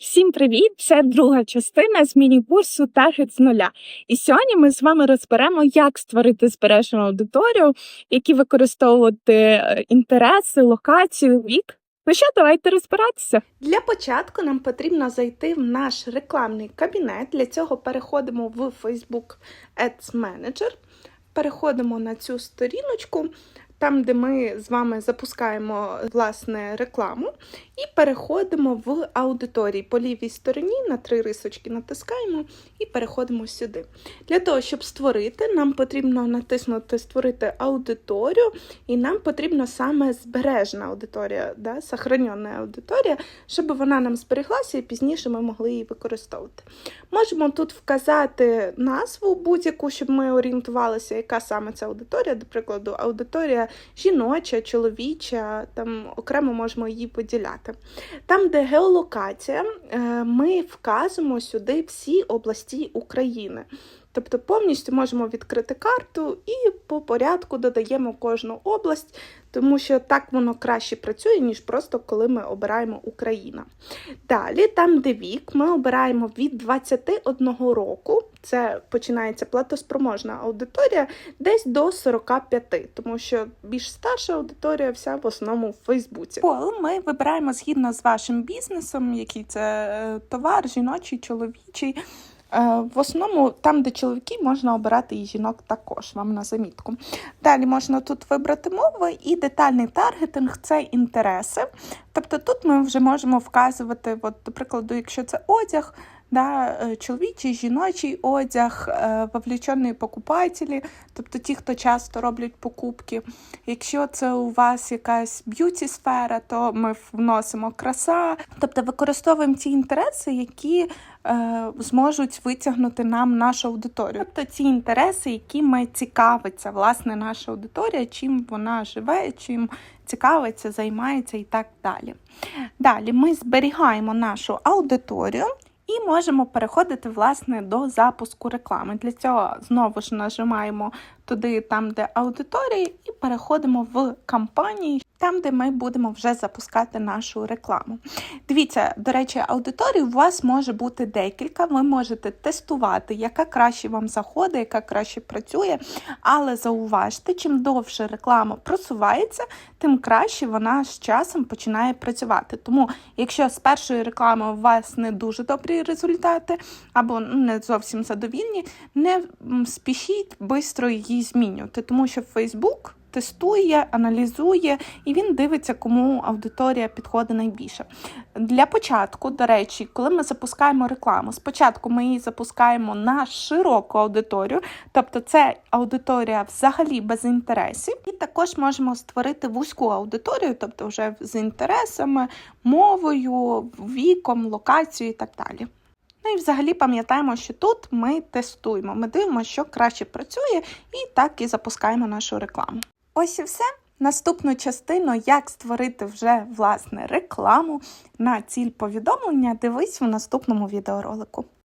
Всім привіт! Це друга частина з міні-курсу Таргет з нуля. І сьогодні ми з вами розберемо, як створити збережену аудиторію, які використовувати е, інтереси, локацію, вік. Ну що, давайте розбиратися. Для початку нам потрібно зайти в наш рекламний кабінет. Для цього переходимо в Facebook Ads Manager, переходимо на цю сторіночку, там, де ми з вами запускаємо власне рекламу, і переходимо в аудиторії. По лівій стороні на три рисочки натискаємо і переходимо сюди. Для того, щоб створити, нам потрібно натиснути Створити аудиторію, і нам потрібна саме збережена аудиторія, да, сохранена аудиторія, щоб вона нам збереглася і пізніше ми могли її використовувати. Можемо тут вказати назву будь-яку, щоб ми орієнтувалися, яка саме ця аудиторія, до прикладу, аудиторія жіноча, чоловіча, там окремо можемо її поділяти. Там, де геолокація, е, ми вказуємо сюди всі області України. Тобто повністю можемо відкрити карту і по порядку додаємо кожну область, тому що так воно краще працює, ніж просто коли ми обираємо Україна. Далі, там, де вік, ми обираємо від 21 року, це починається платоспроможна аудиторія, десь до 45, тому що більш старша аудиторія вся в основному в Фейсбуці. Пол ми вибираємо згідно з вашим бізнесом, який це е, товар, жіночий, чоловічий. Е, В основному, там, де чоловіки, можна обирати і жінок також, вам на замітку. Далі можна тут вибрати мови і детальний таргетинг це інтереси. Тобто тут ми вже можемо вказувати, от, до прикладу, якщо це одяг, да, е, чоловічий, жіночий одяг, е, покупателі, тобто ті, хто часто роблять покупки. Якщо це у вас якась б'юті сфера, то ми вносимо краса, тобто використовуємо ті інтереси, які е, зможуть витягнути нам нашу аудиторію. Тобто ці інтереси, якими цікавиться власне наша аудиторія, чим вона живе, чим цікавиться, займається і так далі. Далі ми зберігаємо нашу аудиторію. І можемо переходити власне до запуску реклами. Для цього знову ж нажимаємо туди, там, де аудиторія, і переходимо в кампанії, там, де ми будемо вже запускати нашу рекламу. Дивіться, до речі, аудиторій у вас може бути декілька. Ви можете тестувати, яка краще вам заходить, яка краще працює. Але зауважте, чим довше реклама просувається, тим краще вона з часом починає працювати. Тому, якщо з першої реклами у вас не дуже добрі результати, або не зовсім задовільні, не спішіть швидко її змінювати, тому що Facebook тестує, аналізує і він дивиться, кому аудиторія підходить найбільше. Для початку, до речі, коли ми запускаємо рекламу, спочатку ми її запускаємо на широку аудиторію, тобто це аудиторія взагалі без інтересів, і також можемо створити вузьку аудиторію, тобто вже з інтересами, мовою, віком, локацією і так далі. Ну і взагалі пам'ятаємо, що тут ми тестуємо, ми дивимося, що краще працює, і так і запускаємо нашу рекламу. Ось і все. Наступну частину, як створити вже власне рекламу на ціль повідомлення, дивись в наступному відеоролику.